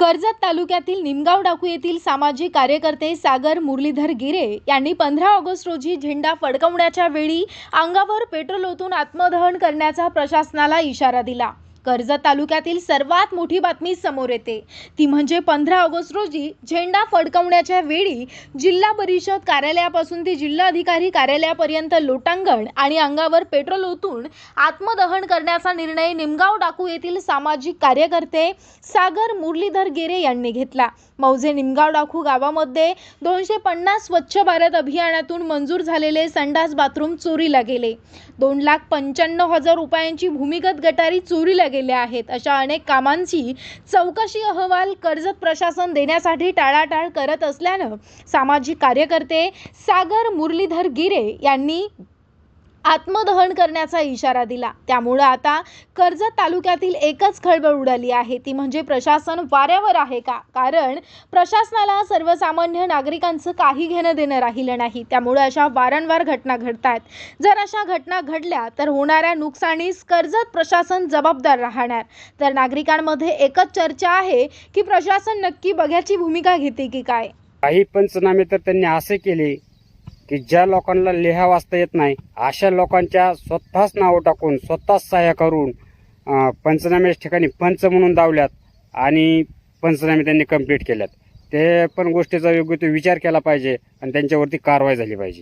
कर्जत तालुक्यातील निमगाव डाकू येथील सामाजिक कार्यकर्ते सागर मुरलीधर गिरे यांनी पंधरा ऑगस्ट रोजी झेंडा फडकवण्याच्या वेळी अंगावर पेट्रोल ओतून आत्मदहन करण्याचा प्रशासनाला इशारा दिला. कर्जत तालुक्यातील सर्वात मोठी बातमी समोर येते. ती म्हणजे पंधरा ऑगस्ट रोजी झेंडा फडकवण्याच्या वेळी जिल्हा परिषद कार्यालयापासून ते जिल्हाधिकारी कार्यालयापर्यंत लोटांगण आणि अंगावर पेट्रोल ओतून आत्मदहन करण्याचा निर्णय निमगाव डाकू येथील सामाजिक कार्यकर्ते सागर मुरलीधर गेरे यांनी घेतला. मौजे निमगाव डाकू गावामध्ये दोनशे पन्नास स्वच्छ भारत अभियानातून मंजूर झालेले संडास बाथरूम चोरीला गेले. दोन लाख पंच्याण्णव हजार रुपयांची भूमिगत गटारी चोरीला गेल्या आहेत. अशा अनेक कामांची चौकशी अहवाल कर्जत प्रशासन देण्यासाठी टाळाटाळ करत असल्यानं सामाजिक कार्यकर्ते सागर मुरलीधर गिरे यांनी आत्मदहन करण्याचा इशारा दिला. त्यामुळं आता कर्जत तालुक्यातील एकच खळबळ उडाली आहे. ती म्हणजे प्रशासन वाऱ्यावर आहे का? कारण प्रशासनाला सर्वसामान्य नागरिकांचं काही घेणं देणं राहिलं नाही. त्यामुळे अशा वारंवार घटना घडतात जर अशा घटना घडल्या तर होणाऱ्या नुकसानीस कर्जत प्रशासन जबाबदार राहणार. तर नागरिकांमध्ये एकच चर्चा आहे की प्रशासन नक्की बघ्याची भूमिका घेते की काय? काही पंचनामे तर त्यांनी असे केले की ज्या लोकांना लिहा वाचता येत नाही अशा लोकांच्या स्वतःच नावं टाकून स्वतःच सहाय्य करून पंचनाम्याच्या ठिकाणी पंच म्हणून दावल्यात आणि पंचनामे त्यांनी कंप्लीट केल्यात. ते पण गोष्टीचा योग्य तो विचार केला पाहिजे आणि त्यांच्यावरती कारवाई झाली पाहिजे.